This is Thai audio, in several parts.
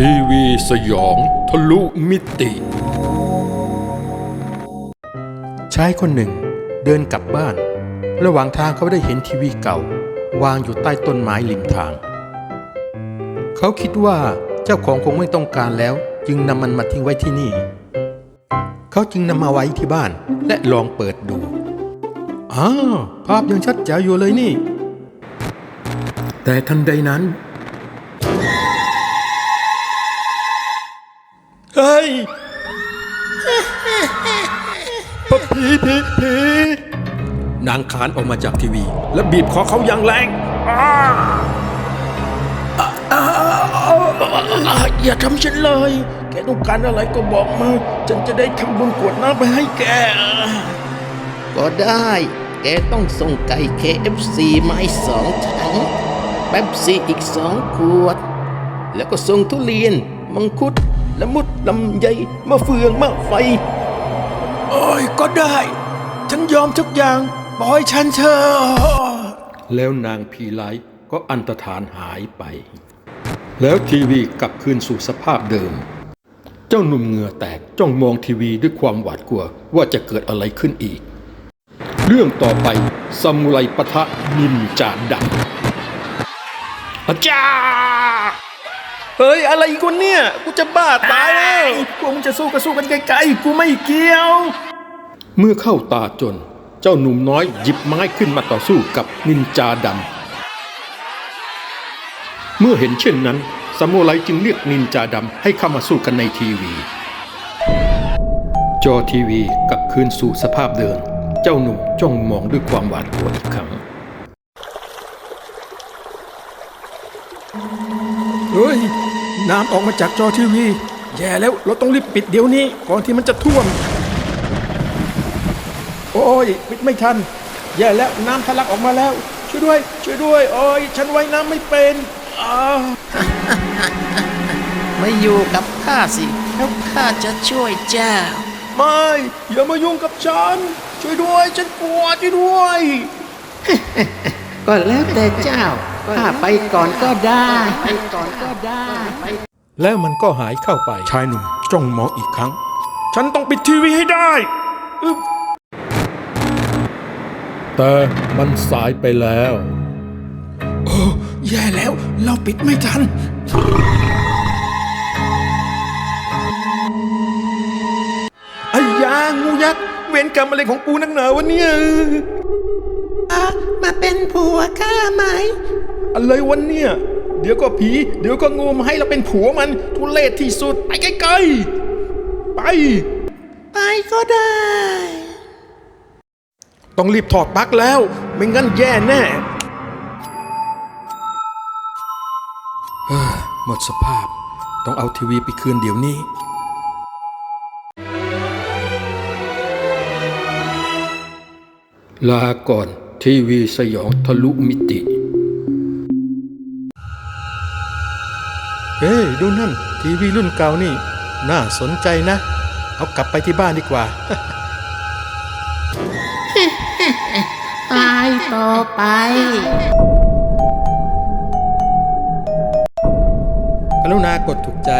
ทีวีสยองทะลุมิติ ชายคนหนึ่งเดินกลับบ้าน ระหว่างทางเขาได้เห็นทีวีเก่า วางอยู่ใต้ต้นไม้ริมทาง เขาคิดว่าเจ้าของคงไม่ต้องการแล้ว จึงนำมันมาทิ้งไว้ที่นี่ เขาจึงนำมาไว้ที่บ้านและลองเปิดดูอ้าวภาพยังชัดแจ๋วอยู่เลยนี่ แต่ทันใดนั้น เฮ้ยผีผีผีนางคานออกมาจากทีวี และบีบคอเขาอย่างแรงอ้าอ่าอ่าอ่าอย่าทำฉันเลย แกต้องการอะไรก็บอกมา ฉันจะได้ทำบุญกรวดน้ำไปให้แก ก็ได้ แกต้องส่งไก่ KFC มาให้สองถัง แป๊บซีอีกสองขวด แล้วก็ส่งทุเรียน มังคุด ละมุดลำไยมะเฟืองมะไฟ โอ้ยก็ได้ ฉันยอมทุกอย่างปล่อยฉันเถอะแล้วนางพีไลก็อันตรธานหายไป แล้วทีวีกลับคืนสู่สภาพเดิม เจ้าหนุ่มเหงื่อแตกจ้องมองทีวีด้วยความหวาดกลัวว่าจะเกิดอะไรขึ้นอีก เรื่องต่อไปซามูไรปะทะนินจาดำอาจารย์ เฮ้ยอะไรอีกวะเนี่ย กูจะบ้าตายแล้วกูมึงจะสู้ก็สู้กันไกลๆ กูไม่เกี่ยว เมื่อเข้าตาจน เจ้าหนุ่มน้อยหยิบไม้ขึ้นมาต่อสู้กับนินจาดำ เมื่อเห็นเช่นนั้นซามูไรจึงเรียกนินจาดำให้เข้ามาสู้กันในทีวี จอทีวีกลับคืนสู่สภาพเดิม เจ้าหนุ่มจ้องมองด้วยความหวาดกลัวอีกครั้งเฮ้ย น้ำออกมาจากจอทีวี แย่แล้วเราต้องรีบปิดเดี๋ยวนี้ก่อนที่มันจะท่วม โอ้ยปิดไม่ทัน แย่แล้วน้ำทะลักออกมาแล้ว ช่วยด้วย ช่วยด้วย โอ้ยฉันว่ายน้ำไม่เป็นอ้าไม่อยู่กับข้าสิแล้วข้าจะช่วยเจ้า ไม่อย่ามายุ่งกับฉัน ช่วยด้วย ฉันกลัวช่วยด้วย ก็แล้วแต่เจ้า ข้าไปก่อนก็ได้ไปก่อนก็ได้ แล้วมันก็หายเข้าไป ชายหนุ่มจ้องมองอีกครั้ง ฉันต้องปิดทีวีให้ได้อึ๊บแต่มันสายไปแล้ว โอ้แย่แล้ว เราปิดไม่ทัน ไอ้ยางูยักษ์ เวรกรรมอะไรของกูนักหนาวะเนี่ย มาเป็นผัวข้าไหม อะไรวันเนี่ย เดี๋ยวก็ผี เดี๋ยวก็งูมาให้เราเป็นผัวมัน ทุเลศที่สุด ไปไกลๆ ไป ไปก็ได้ ต้องรีบถอดปลั๊กแล้ว ไม่งั้นแย่แน่เฮ้อหมดสภาพ ต้องเอาทีวีไปคืนเดี๋ยวนี้ลาก่อนทีวีสยองทะลุมิติ ฮ้ยดูนั่น ทีวีรุ่นเก่านี่ น่าสนใจนะ เอากลับไปที่บ้านดีกว่า ตายต่อไป กรุณากดถูกใจ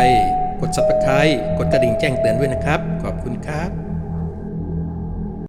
กด subscribe กดกระดิ่งแจ้งเตือนด้วยนะครับ ขอบคุณครับ